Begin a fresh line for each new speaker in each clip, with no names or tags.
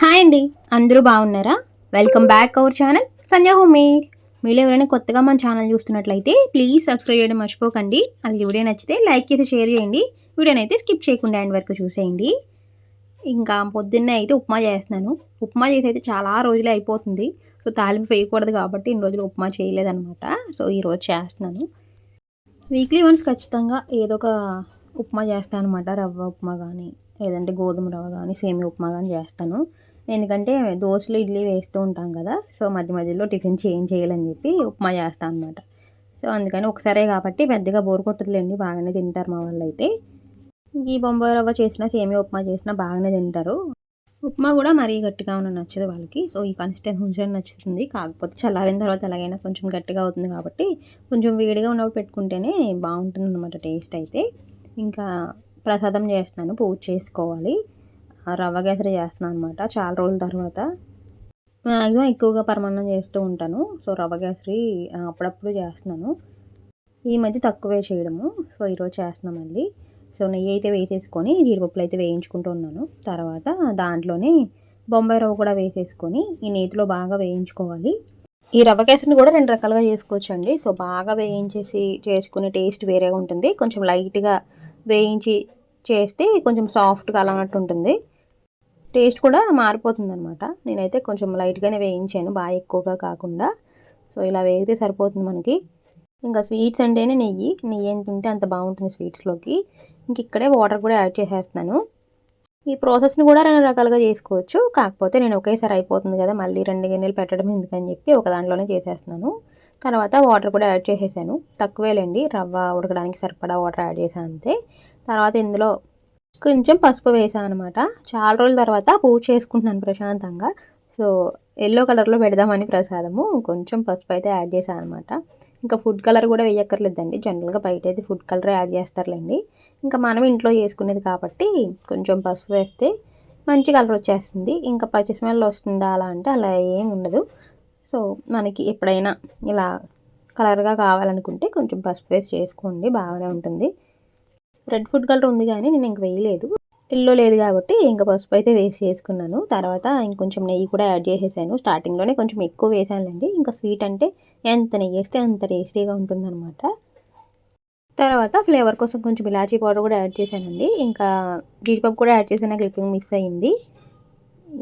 Hi అండి. అందరూ బాగున్నారా? Welcome back our channel Sandhya home made మీరు ఎవరైనా కొత్తగా మన ఛానల్ చూస్తున్నట్లయితే ప్లీజ్ సబ్స్క్రైబ్ చేయడం మర్చిపోకండి. అలాగే వీడియో నచ్చితే లైక్ చేసి షేర్ చేయండి. వీడియోని అయితే స్కిప్ చేయకుండా అండ్ వరకు చూసేయండి. ఇంకా పొద్దున్నే అయితే ఉప్మా చేస్తున్నాను. ఉప్మా చేసి అయితే చాలా రోజులే అయిపోతుంది. సో తాలింపు వేయకూడదు కాబట్టి ఇన్ని రోజులు ఉప్మా చేయలేదనమాట సో ఈరోజు చేస్తున్నాను. వీక్లీ వన్స్ ఖచ్చితంగా ఏదో ఒక ఉప్మా చేస్తాను అనమాట రవ్వ ఉప్మా కానీ లేదంటే గోధుమ రవ్వ కానీ సేమియా ఉప్మా కానీ చేస్తాను. ఎందుకంటే దోశలు ఇడ్లీ వేస్తూ ఉంటాం కదా సో మధ్య మధ్యలో టిఫిన్ చేంజ్ చేయాలని చెప్పి ఉప్మా చేస్తాను అనమాట సో అందుకని ఒకసారే కాబట్టి పెద్దగా బోర్ కొట్టదులేండి బాగానే తింటారు మా వాళ్ళు అయితే ఈ బొంబాయి రవ్వ చేసినా సేమియా ఉప్మా చేసినా బాగానే తింటారు. ఉప్మా కూడా మరీ గట్టిగా ఉన్న నచ్చదు వాళ్ళకి. సో ఈ కన్సిస్టెన్సీ నచ్చుతుంది. కాకపోతే చల్లారిన తర్వాత ఎలాగైనా కొంచెం గట్టిగా అవుతుంది కాబట్టి కొంచెం వేడిగా ఉన్నప్పుడు పెట్టుకుంటేనే బాగుంటుంది అనమాట టేస్ట్ అయితే. ఇంకా ప్రసాదం చేస్తున్నాను పూజ చేసుకోవాలి. రవ్వ కేసరి చేస్తున్నాను అనమాట చాలా రోజుల తర్వాత మ్యాక్సిమం ఎక్కువగా పరమాన్నం చేస్తూ ఉంటాను. సో రవ్వ కేసరి అప్పుడప్పుడు చేస్తున్నాను. ఈ మధ్య తక్కువే చేయడము. సో ఈరోజు చేస్తున్నాం మళ్ళీ. సో నెయ్యి అయితే వేసేసుకొని జీడిపప్పులు అయితే వేయించుకుంటూ ఉన్నాను. తర్వాత దాంట్లోనే బొంబాయి రవ్వ కూడా వేసేసుకొని ఈ నేతిలో బాగా వేయించుకోవాలి. ఈ రవ్వ కేసరిని కూడా రెండు రకాలుగా చేసుకోవచ్చు అండి సో బాగా వేయించేసి చేసుకునే టేస్ట్ వేరేగా ఉంటుంది. కొంచెం లైట్గా వేయించి చేస్తే కొంచెం సాఫ్ట్గా అలా ఉంటుంది. టేస్ట్ కూడా మారిపోతుంది అనమాట నేనైతే కొంచెం లైట్గానే వేయించాను బాగా ఎక్కువగా కాకుండా. సో ఇలా వేగితే సరిపోతుంది మనకి. ఇంకా స్వీట్స్ అంటేనే నెయ్యి. నెయ్యి ఎంత అంత బాగుంటుంది స్వీట్స్లోకి. ఇంక ఇక్కడే వాటర్ కూడా యాడ్ చేసేస్తున్నాను. ఈ ప్రాసెస్ని కూడా రెండు రకాలుగా చేసుకోవచ్చు. కాకపోతే నేను ఒకేసారి అయిపోతుంది కదా మళ్ళీ రెండు గిన్నెలు పెట్టడం ఎందుకని చెప్పి ఒక దాంట్లోనే చేసేస్తున్నాను. తర్వాత వాటర్ కూడా యాడ్ చేసేసాను. తక్కువేలేండి రవ్వ ఉడకడానికి సరిపడా వాటర్ యాడ్ చేసాను అంతే. తర్వాత ఇందులో కొంచెం పసుపు వేసాను అనమాట చాలా రోజుల తర్వాత పూజ చేసుకుంటున్నాను ప్రశాంతంగా. సో ఎల్లో కలర్లో పెడదామని ప్రసాదము కొంచెం పసుపు అయితే యాడ్ చేశాను అనమాట ఇంకా ఫుడ్ కలర్ కూడా వేయక్కర్లేదండి. జనరల్గా బయట అయితే ఫుడ్ కలర్ యాడ్ చేస్తారులేండి. ఇంకా మనం ఇంట్లో చేసుకునేది కాబట్టి కొంచెం పసుపు వేస్తే మంచి కలర్ వచ్చేస్తుంది. ఇంకా పచ్చి స్మెల్ వస్తుందా అలా అంటే అలా ఏం ఉండదు. సో మనకి ఎప్పుడైనా ఇలా కలర్గా కావాలనుకుంటే కొంచెం పసుపు వేసి చేసుకోండి. బాగానే ఉంటుంది. రెడ్ ఫుడ్ కలర్ ఉంది కానీ నేను ఇంక వేయలేదు. ఎల్లో లేదు కాబట్టి ఇంకా పసుపు అయితే వేసి చేసుకున్నాను. తర్వాత ఇంకొంచెం నెయ్యి కూడా యాడ్ చేసేసాను. స్టార్టింగ్లోనే కొంచెం ఎక్కువ వేసానులేండి. ఇంకా స్వీట్ అంటే ఎంత నెయ్యి వేస్తే అంత టేస్టీగా ఉంటుందన్నమాట. తర్వాత ఫ్లేవర్ కోసం కొంచెం ఇలాచీ పౌడర్ కూడా యాడ్ చేశానండి. ఇంకా జీడిపప్పు కూడా యాడ్ చేసిన క్లిప్పింగ్ మిస్ అయ్యింది.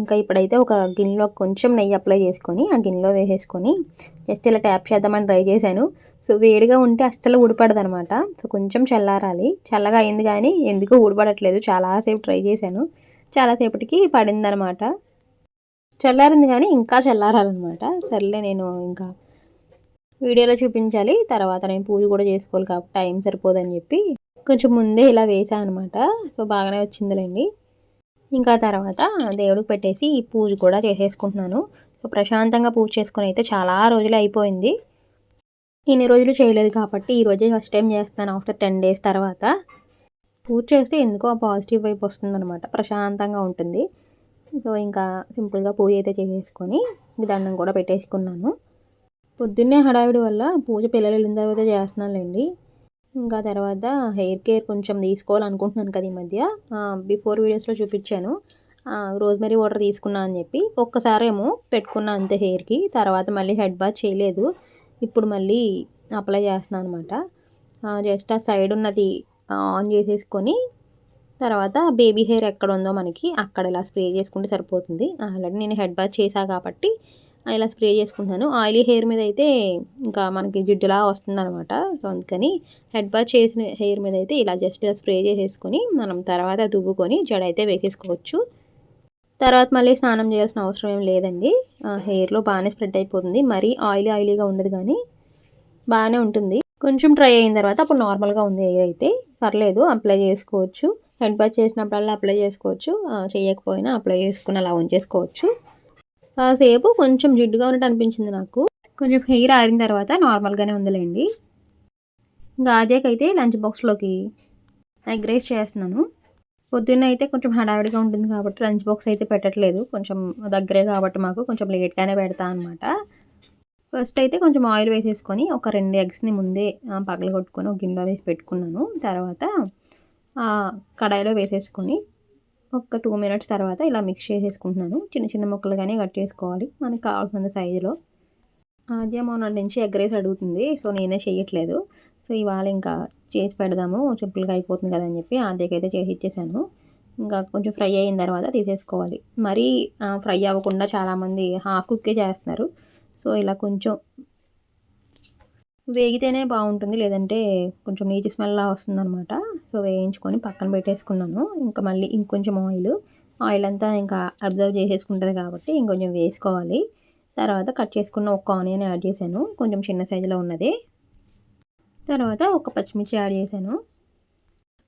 ఇంకా ఇప్పుడైతే ఒక గిన్నెలో కొంచెం నెయ్యి అప్లై చేసుకొని ఆ గిన్నెలో వేసేసుకొని జస్ట్ ఇలా ట్యాప్ చేద్దామని ట్రై చేశాను. సో వేడిగా ఉంటే అస్సలు ఊడిపడదు అనమాట సో కొంచెం చల్లారాలి. చల్లగా అయింది కానీ ఎందుకు ఊడిపడట్లేదు చాలాసేపు ట్రై చేశాను. చాలాసేపటికి పడిందనమాట. చల్లారింది కానీ ఇంకా చల్లారాలన్నమాట సర్లే నేను ఇంకా వీడియోలో చూపించాలి. తర్వాత నేను పూజ కూడా చేసుకోవాలి కాబట్టి టైం సరిపోదని చెప్పి కొంచెం ముందే ఇలా వేసాను అనమాట సో బాగానే వచ్చిందిలేండి. ఇంకా తర్వాత దేవుడికి పెట్టేసి ఈ పూజ కూడా చేసేసుకుంటున్నాను. సో ప్రశాంతంగా పూజ చేసుకుని అయితే చాలా రోజులు అయిపోయింది. ఇన్ని రోజులు చేయలేదు కాబట్టి ఈ రోజే ఫస్ట్ టైం చేస్తాను ఆఫ్టర్ టెన్ డేస్ తర్వాత. పూజ చేస్తే ఎందుకో పాజిటివ్ వైపు వస్తుందన్నమాట. ప్రశాంతంగా ఉంటుంది. సో ఇంకా సింపుల్గా పూజ అయితే చేసేసుకొని దండం కూడా పెట్టేసుకున్నాను. పొద్దున్నే హడావిడి వల్ల పూజ పిల్లలు వెళ్ళిన తర్వాత చేస్తున్నానులేండి. ఇంకా తర్వాత హెయిర్ కేర్ కొంచెం తీసుకోవాలనుకుంటున్నాను కదా ఈ మధ్య. బిఫోర్ వీడియోస్లో చూపించాను. రోజ్మెరీ వాటర్ తీసుకున్నా అని చెప్పి ఒక్కసారేమో పెట్టుకున్నా అంతే హెయిర్కి తర్వాత మళ్ళీ హెడ్ బాత్ చేయలేదు. ఇప్పుడు మళ్ళీ అప్లై చేస్తున్నాను అనమాట జస్ట్ ఆ సైడ్ ఉన్నది ఆన్ చేసేసుకొని తర్వాత బేబీ హెయిర్ ఎక్కడ ఉందో మనకి అక్కడ ఇలా స్ప్రే చేసుకుంటే సరిపోతుంది. ఆల్రెడీ నేను హెడ్ బాత్ చేశాను కాబట్టి ఇలా స్ప్రే చేసుకుంటున్నాను ఆయిలీ హెయిర్ మీద అయితే ఇంకా మనకి జిడ్డులా వస్తుందన్నమాట. సో అందుకని హెడ్ బాత్ చేసిన హెయిర్ మీద అయితే ఇలా జస్ట్ ఇలా స్ప్రే చేసేసుకొని మనం తర్వాత దువ్వుకొని జడ అయితే వేసేసుకోవచ్చు. తర్వాత మళ్ళీ స్నానం చేయాల్సిన అవసరం ఏం లేదండి. హెయిర్లో బాగానే స్ప్రెడ్ అయిపోతుంది. మరీ ఆయిలీ ఆయిలీగా ఉండదు కానీ బాగానే ఉంటుంది. కొంచెం ట్రై అయిన తర్వాత అప్పుడు నార్మల్గా ఉంది హెయిర్ అయితే. పర్లేదు అప్లై చేసుకోవచ్చు. హెడ్ బాత్ చేసినప్పుడల్లా అప్లై చేసుకోవచ్చు. చేయకపోయినా అప్లై చేసుకుని అలా ఉంచేసుకోవచ్చు. సేపు కొంచెం జిడ్డుగా ఉన్నట్టు అనిపించింది నాకు. కొంచెం హెయిర్ ఆరిన తర్వాత నార్మల్గానే ఉందిలేండి. ఇంకా అదేకైతే లంచ్ బాక్స్లోకి ఎగ్ రైస్ చేస్తున్నాను. పొద్దున్న అయితే కొంచెం హడావిడిగా ఉంటుంది కాబట్టి లంచ్ బాక్స్ అయితే పెట్టట్లేదు. కొంచెం దగ్గరే కాబట్టి మాకు కొంచెం లేట్గానే పెడతా అనమాట ఫస్ట్ అయితే కొంచెం ఆయిల్ వేసేసుకొని ఒక రెండు ఎగ్స్ని ముందే పగలగొట్టుకొని ఒక గిన్నెలో వేసి పెట్టుకున్నాను. తర్వాత కడాయిలో వేసేసుకొని ఒక టూ మినిట్స్ తర్వాత ఇలా మిక్స్ చేసేసుకుంటున్నాను. చిన్న చిన్న ముక్కలుగానే కట్ చేసుకోవాలి. మనకు కావాల్సిన సైజులో ఆద్య మొన్నటి నుంచి ఎగ్ రైస్ అడుగుతుంది. సో నేనే చేయట్లేదు. సో ఇవాళ ఇంకా చేసి పెడదాము. సింపుల్గా అయిపోతుంది కదా అని చెప్పి ఆద్యకి చేసి ఇచ్చేసాను. ఇంకా కొంచెం ఫ్రై అయిన తర్వాత తీసేసుకోవాలి. మరీ ఫ్రై అవ్వకుండా చాలామంది హాఫ్ కుక్కే చేస్తున్నారు. సో ఇలా కొంచెం వేగితేనే బాగుంటుంది. లేదంటే కొంచెం నీచు స్మెల్లా వస్తుందనమాట సో వేయించుకొని పక్కన పెట్టేసుకున్నాను. ఇంకా మళ్ళీ ఇంకొంచెం ఆయిల్. ఆయిల్ అంతా ఇంకా అబ్జర్వ్ చేసేసుకుంటుంది కాబట్టి ఇంకొంచెం వేసుకోవాలి. తర్వాత కట్ చేసుకున్న ఒక ఆనియన్ యాడ్ చేశాను. కొంచెం చిన్న సైజులో ఉన్నది. తర్వాత ఒక పచ్చిమిర్చి యాడ్ చేశాను.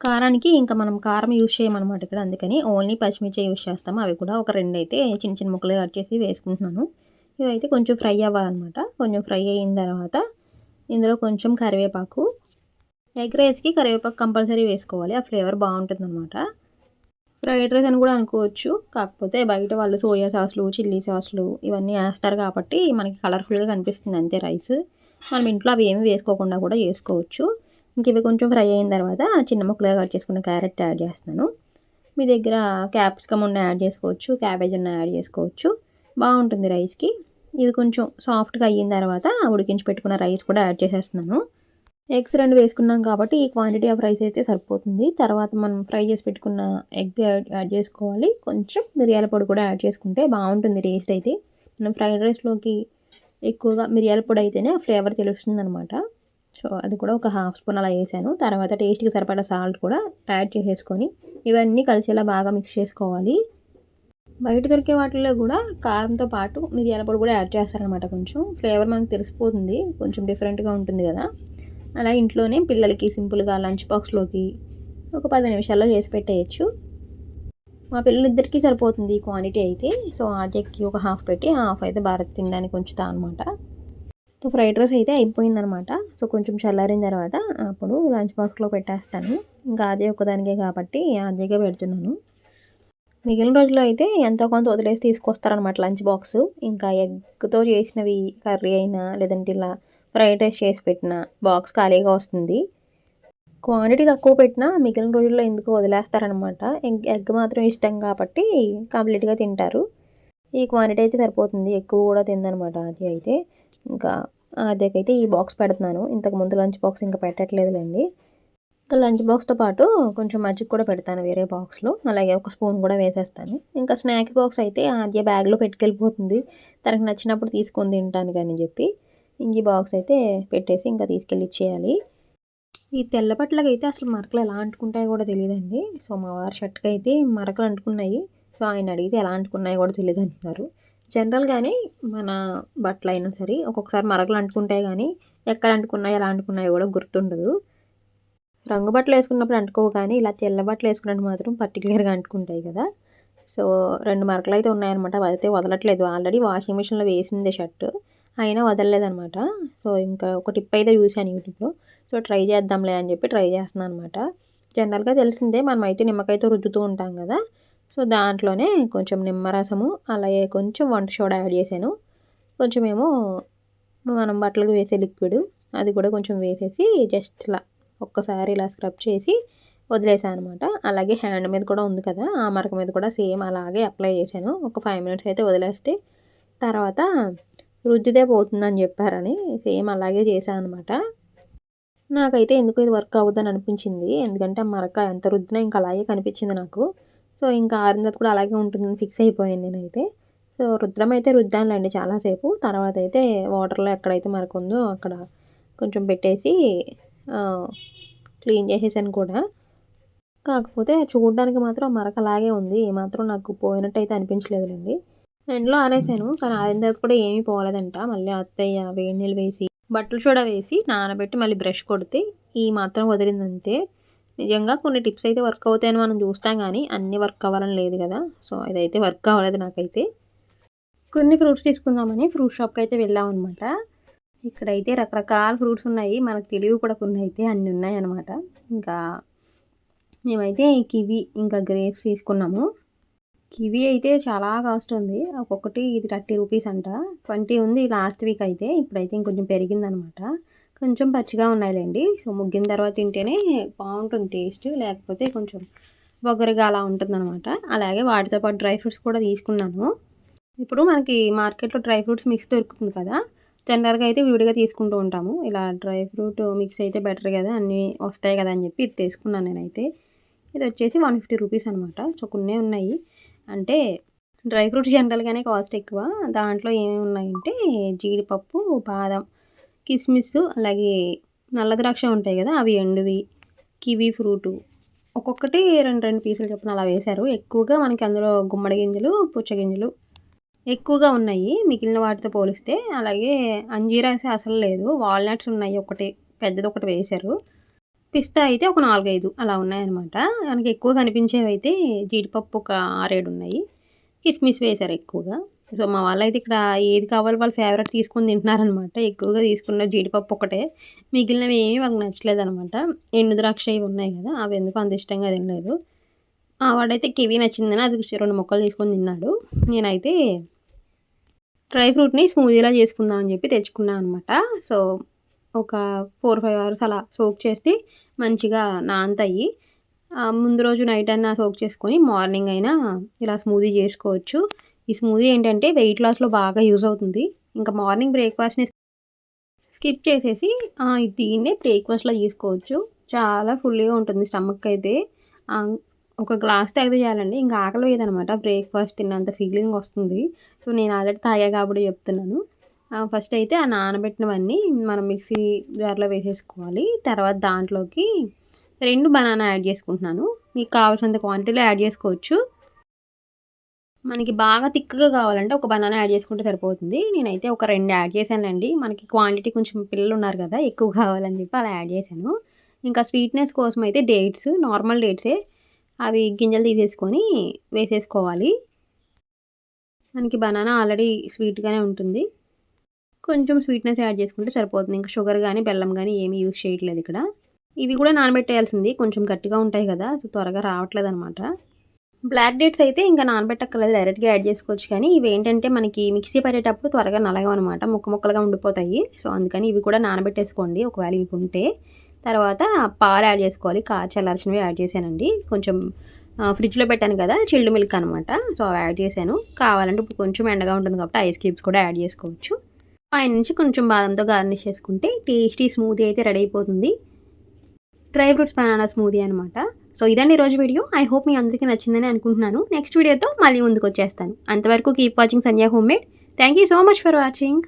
కారానికి ఇంకా మనం కారం యూజ్ చేయమన్నమాట ఇక్కడ. అందుకని ఓన్లీ పచ్చిమిర్చి యూజ్ చేస్తాము అవి కూడా ఒక రెండు అయితే చిన్న చిన్న ముక్కలు కట్ చేసి వేసుకుంటున్నాను. ఇవైతే కొంచెం ఫ్రై అవ్వాలన్నమాట. కొంచెం ఫ్రై అయిన తర్వాత ఇందులో కొంచెం కరివేపాకు. ఎగ్ రైస్కి కరివేపాకు కంపల్సరీ వేసుకోవాలి. ఆ ఫ్లేవర్ బాగుంటుంది అనమాట ఫ్రైడ్ రైస్ అని కూడా అనుకోవచ్చు. కాకపోతే బయట వాళ్ళు సోయా సాస్లు చిల్లీ సాస్లు ఇవన్నీ వేస్తారు కాబట్టి మనకి కలర్ఫుల్గా కనిపిస్తుంది అంతే రైస్ మనం ఇంట్లో అవి ఏమి వేసుకోకుండా కూడా చేసుకోవచ్చు ఇంక ఇవి కొంచెం ఫ్రై అయిన తర్వాత చిన్న ముక్కలుగా కట్ చేసుకున్న క్యారెట్ యాడ్ చేస్తున్నాను. మీ దగ్గర క్యాప్సికమ్ ఉన్న యాడ్ చేసుకోవచ్చు క్యాబేజ్ ఉన్న యాడ్ చేసుకోవచ్చు. బాగుంటుంది రైస్కి ఇది కొంచెం సాఫ్ట్గా అయిన తర్వాత ఉడికించి పెట్టుకున్న రైస్ కూడా యాడ్ చేసేస్తున్నాను. ఎగ్స్ రెండు వేసుకున్నాం కాబట్టి ఈ క్వాంటిటీ ఆఫ్ రైస్ అయితే సరిపోతుంది. తర్వాత మనం ఫ్రై చేసి పెట్టుకున్న ఎగ్ యాడ్ చేసుకోవాలి. కొంచెం మిరియాల పొడి కూడా యాడ్ చేసుకుంటే బాగుంటుంది టేస్ట్ అయితే. మనం ఫ్రైడ్ రైస్లోకి ఎక్కువగా మిరియాల పొడి అయితేనే ఫ్లేవర్ తెలుస్తుంది అనమాట సో అది కూడా ఒక హాఫ్ స్పూన్ అలా వేసాను. తర్వాత టేస్ట్కి సరిపడా సాల్ట్ కూడా యాడ్ చేసేసుకొని ఇవన్నీ కలిసేలా బాగా మిక్స్ చేసుకోవాలి. బయట దొరికే వాటిల్లో కూడా కారంతో పాటు మిరియాల పొడి కూడా యాడ్ చేస్తారనమాట కొంచెం. ఫ్లేవర్ మనకు తెలిసిపోతుంది. కొంచెం డిఫరెంట్గా ఉంటుంది కదా. అలా ఇంట్లోనే పిల్లలకి సింపుల్గా లంచ్ బాక్స్లోకి ఒక పది నిమిషాల్లో చేసి పెట్టేయచ్చు. మా పిల్లలిద్దరికీ సరిపోతుంది ఈ క్వాంటిటీ అయితే. సో ఆద్యకి ఒక హాఫ్ పెట్టి హాఫ్ అయితే భారత్ తినడానికి ఉంచుతా అనమాట సో ఫ్రైడ్ రైస్ అయితే అయిపోయిందనమాట సో కొంచెం చల్లారిన తర్వాత అప్పుడు లంచ్ బాక్స్లో పెట్టేస్తాను. ఇంకా ఆద్య ఒక్కదానికే కాబట్టి ఆద్యకే పెడుతున్నాను. మిగిలిన రోజుల్లో అయితే ఎంతో కొంత వదిలేసి తీసుకొస్తారనమాట లంచ్ బాక్స్. ఇంకా ఎగ్తో చేసినవి కర్రీ అయినా లేదంటే ఇలా ఫ్రైడ్ రైస్ చేసి పెట్టిన బాక్స్ ఖాళీగా వస్తుంది. క్వాంటిటీ తక్కువ పెట్టినా మిగిలిన రోజుల్లో ఎందుకు వదిలేస్తారనమాట ఎగ్ ఎగ్ మాత్రం ఇష్టం కాబట్టి కంప్లీట్గా తింటారు. ఈ క్వాంటిటీ అయితే సరిపోతుంది. ఎక్కువ కూడా తిందనమాట అది అయితే. ఇంకా అదేకైతే ఈ బాక్స్ పెడుతున్నాను. ఇంతకు ముందు లంచ్ బాక్స్ ఇంకా పెట్టట్లేదులేండి. ఇంకా లంచ్ బాక్స్తో పాటు కొంచెం మజ్జిగ కూడా పెడతాను వేరే బాక్స్లో. అలాగే ఒక స్పూన్ కూడా వేసేస్తాను. ఇంకా స్నాక్ బాక్స్ అయితే ఆద్య బ్యాగ్లో పెట్టుకెళ్ళిపోతుంది. తనకు నచ్చినప్పుడు తీసుకొని తింటాను కానీ చెప్పి. ఇంక ఈ బాక్స్ అయితే పెట్టేసి ఇంకా తీసుకెళ్ళి ఇచ్చేయాలి. ఈ తెల్ల బట్టలకి అయితే అసలు మరకలు ఎలా అంటుకుంటాయో కూడా తెలియదండి. సో మా వారి షర్ట్కి అయితే మరకలు అంటుకున్నాయి. సో ఆయన అడిగితే ఎలా అంటుకున్నాయో కూడా తెలియదు అంటున్నారు. జనరల్గానే మన బట్టలు అయినా సరే ఒక్కొక్కసారి మరకలు అంటుకుంటాయి కానీ ఎక్కడ అంటుకున్నాయో ఎలా అంటుకున్నాయో కూడా గుర్తుండదు. రంగు బట్టలు వేసుకున్నప్పుడు అంటుకోవు కానీ ఇలా తెల్ల బట్టలు వేసుకున్నట్టు మాత్రం పర్టికులర్గా అంటుకుంటాయి కదా. సో రెండు మరకలు అయితే ఉన్నాయన్నమాట. అయితే వదలట్లేదు. ఆల్రెడీ వాషింగ్ మిషన్లో వేసిందే షర్ట్. అయినా వదలలేదనమాట సో ఇంకా ఒక టిప్ అయితే చూశాను యూట్యూబ్లో. సో ట్రై చేద్దాంలే అని చెప్పి ట్రై చేస్తున్నాను అనమాట జనరల్గా తెలిసిందే మనం అయితే నిమ్మకాయతో రుద్దుతూ ఉంటాం కదా. సో దాంట్లోనే కొంచెం నిమ్మరసము అలాగే కొంచెం వంట సోడా యాడ్ చేశాను. కొంచెం ఏమో మనం బట్టలకు వేసే లిక్విడ్ అది కూడా కొంచెం వేసేసి జస్ట్ ఇలా ఒక్కసారి ఇలా స్క్రబ్ చేసి వదిలేసాను అనమాట అలాగే హ్యాండ్ మీద కూడా ఉంది కదా ఆ మరక మీద కూడా సేమ్ అలాగే అప్లై చేశాను. ఒక ఫైవ్ మినిట్స్ అయితే వదిలేస్తే తర్వాత రుద్దితే పోతుందని చెప్పారని సేమ్ అలాగే చేశాను అనమాట నాకైతే ఎందుకు ఇది వర్క్ అవ్వదని అనిపించింది. ఎందుకంటే మరక ఎంత రుద్దినా ఇంకా అలాగే కనిపించింది నాకు. సో ఇంకా ఆరిన కూడా అలాగే ఉంటుందని ఫిక్స్ అయిపోయాను నేనైతే. సో రుద్రం అయితే రుద్దానులేండి చాలాసేపు. తర్వాత అయితే వాటర్లో ఎక్కడైతే మరక ఉందో అక్కడ కొంచెం పెట్టేసి క్లీన్ చేసేసాను కూడా. కాకపోతే చూడడానికి మాత్రం మరక అలాగే ఉంది. ఏమాత్రం నాకు పోయినట్టు అయితే అనిపించలేదులేండి. ఎండలో ఆరేసాను కానీ ఆరిన తర్వాత కూడా ఏమీ పోలేదంట మళ్ళీ అత్తయ్య వేడి నీళ్ళు వేసి బట్టలు చూడ వేసి నానబెట్టి మళ్ళీ బ్రష్ కొడితే ఈ మాత్రం వదిలిందంతే. నిజంగా కొన్ని టిప్స్ అయితే వర్క్ అవుతాయని మనం చూస్తాం కానీ అన్నీ వర్క్ అవ్వాలని లేదు కదా. సో ఇదైతే వర్క్ అవ్వలేదు నాకైతే. కొన్ని ఫ్రూట్స్ తీసుకుందామని ఫ్రూట్ షాప్కి అయితే వెళ్ళామన్నమాట. ఇక్కడైతే రకరకాల ఫ్రూట్స్ ఉన్నాయి. మనకు తెలివి కూడా కొన్ని అయితే అన్నీ ఉన్నాయన్నమాట ఇంకా మేమైతే కివి ఇంకా గ్రేప్స్ తీసుకున్నాము. కివి అయితే చాలా కాస్ట్ ఉంది. ఒక్కొక్కటి ఇది థర్టీ రూపీస్ అంట. ట్వంటీ ఉంది లాస్ట్ వీక్ అయితే. ఇప్పుడైతే ఇంకొంచెం పెరిగిందనమాట కొంచెం పచ్చిగా ఉన్నాయిలేండి. సో ముగ్గిన తర్వాత తింటేనే బాగుంటుంది టేస్ట్. లేకపోతే కొంచెం వగరుగా అలా ఉంటుందన్నమాట. అలాగే వాటితో పాటు డ్రై ఫ్రూట్స్ కూడా తీసుకున్నాను. ఇప్పుడు మనకి మార్కెట్లో డ్రై ఫ్రూట్స్ మిక్స్ దొరుకుతుంది కదా. జనరల్గా అయితే విడిగా తీసుకుంటూ ఉంటాము. ఇలా డ్రై ఫ్రూట్ మిక్స్ అయితే బెటర్ కదా అన్నీ వస్తాయి కదా అని చెప్పి ఇది తీసుకున్నాను నేనైతే. ఇది వచ్చేసి వన్ ఫిఫ్టీ రూపీస్ అనమాట సో కొన్ని ఉన్నాయి. అంటే డ్రై ఫ్రూట్ జనరల్గానే కాస్ట్ ఎక్కువ. దాంట్లో ఏమేమి ఉన్నాయంటే జీడిపప్పు బాదం కిస్మిస్ అలాగే నల్ల ద్రాక్ష ఉంటాయి కదా అవి ఎండువి కివీ ఫ్రూటు. ఒక్కొక్కటి రెండు రెండు పీసులు చొప్పున అలా వేశారు. ఎక్కువగా మనకి అందులో గుమ్మడి గింజలు పుచ్చగింజలు ఎక్కువగా ఉన్నాయి మిగిలిన వాటితో పోలిస్తే. అలాగే అంజీరాసి అసలు లేదు. వాల్నట్స్ ఉన్నాయి ఒకటి పెద్దది ఒకటి వేశారు. పిస్తా అయితే ఒక నాలుగైదు అలా ఉన్నాయన్నమాట. మనకి ఎక్కువ కనిపించేవి అయితే జీడిపప్పు ఒక ఆరేడు ఉన్నాయి. కిస్మిస్ వేశారు ఎక్కువగా. సో మా వాళ్ళు అయితే ఇక్కడ ఏది కావాలో వాళ్ళు ఫేవరెట్ తీసుకొని తింటున్నారనమాట ఎక్కువగా తీసుకున్న జీడిపప్పు ఒకటే. మిగిలినవి ఏమీ వాళ్ళకి నచ్చలేదు అనమాట ఎండు ద్రాక్ష ఇవి ఉన్నాయి కదా అవి ఎందుకు అంత ఇష్టంగా తినలేదు. వాడైతే కివీ నచ్చిందని అది రెండు మొక్కలు తీసుకొని తిన్నాడు. నేనైతే డ్రై ఫ్రూట్ని స్మూదీలా చేసుకుందాం అని చెప్పి తెచ్చుకున్నాను అనమాట సో ఒక ఫోర్ ఫైవ్ అవర్స్ అలా సోక్ చేసి మంచిగా నానతాయి ముందు రోజు నైట్ అయినా సోక్ చేసుకొని మార్నింగ్ అయినా ఇలా స్మూదీ చేసుకోవచ్చు. ఈ స్మూదీ ఏంటంటే వెయిట్ లాస్లో బాగా యూజ్ అవుతుంది. ఇంకా మార్నింగ్ బ్రేక్ఫాస్ట్ని స్కిప్ చేసేసి దీన్నే బ్రేక్ఫాస్ట్లో తీసుకోవచ్చు చాలా ఫుల్గా ఉంటుంది స్టమక్ అయితే. ఒక గ్లాస్ తాగితే చాలండి. ఇంకా ఆకలి వేయదనమాట. బ్రేక్ఫాస్ట్ తిన్నంత ఫీలింగ్ వస్తుంది. సో నేను ఆల్రెడీ తాగా కాబట్టి చెప్తున్నాను. ఫస్ట్ అయితే ఆ నానబెట్టినవన్నీ మనం మిక్సీ జార్లో వేసేసుకోవాలి. తర్వాత దాంట్లోకి రెండు బనానా యాడ్ చేసుకుంటున్నాను. మీకు కావాల్సినంత క్వాంటిటీలో యాడ్ చేసుకోవచ్చు. మనకి బాగా థిక్గా కావాలంటే ఒక బనానా యాడ్ చేసుకుంటే సరిపోతుంది. నేనైతే ఒక రెండు యాడ్ చేశానండి మనకి క్వాంటిటీ కొంచెం పిల్లలు ఉన్నారు కదా ఎక్కువ కావాలని చెప్పి అలా యాడ్ చేశాను. ఇంకా స్వీట్నెస్ కోసం అయితే డేట్స్ నార్మల్ డేట్సే అవి గింజలు తీసేసుకొని వేసేసుకోవాలి. మనకి బనానా ఆల్రెడీ స్వీట్గానే ఉంటుంది. కొంచెం స్వీట్నెస్ యాడ్ చేసుకుంటే సరిపోతుంది. ఇంకా షుగర్ కానీ బెల్లం కానీ ఏమీ యూజ్ చేయట్లేదు ఇక్కడ. ఇవి కూడా నానబెట్టేయాల్సింది. కొంచెం గట్టిగా ఉంటాయి కదా సో త్వరగా రావట్లేదు అనమాట బ్లాక్ డేట్స్ అయితే ఇంకా నానబెట్టక్కర్లేదు. డైరెక్ట్గా యాడ్ చేసుకోవచ్చు కానీ ఇవి ఏంటంటే మనకి మిక్సీ పడేటప్పుడు త్వరగా నలగవన్నమాట ముక్క ముక్కలుగా ఉండిపోతాయి. సో అందుకని ఇవి కూడా నానబెట్టేసుకోండి. ఒకవేళ ఇవి ఉంటే తర్వాత పాలు యాడ్ చేసుకోవాలి. కా చల్లార్చినవి యాడ్ చేశానండి. కొంచెం ఫ్రిడ్జ్లో పెట్టాను కదా చిల్డ్ మిల్క్ అనమాట సో అవి యాడ్ చేశాను. కావాలంటే ఇప్పుడు కొంచెం ఎండగా ఉంటుంది కాబట్టి ఐస్ క్యూబ్స్ కూడా యాడ్ చేసుకోవచ్చు. పైన నుంచి కొంచెం బాదంతో గార్నిష్ చేసుకుంటే టేస్టీ స్మూదీ అయితే రెడీ అయిపోతుంది. డ్రై ఫ్రూట్స్ బనానా స్మూదీ అనమాట సో ఇదండి రోజు వీడియో. ఐ హోప్ మీ అందరికీ నచ్చిందని అనుకుంటున్నాను. నెక్స్ట్ వీడియోతో మళ్ళీ ముందుకు వచ్చేస్తాను అంతవరకు keep watching Sandhya home made. Thank you so much for watching.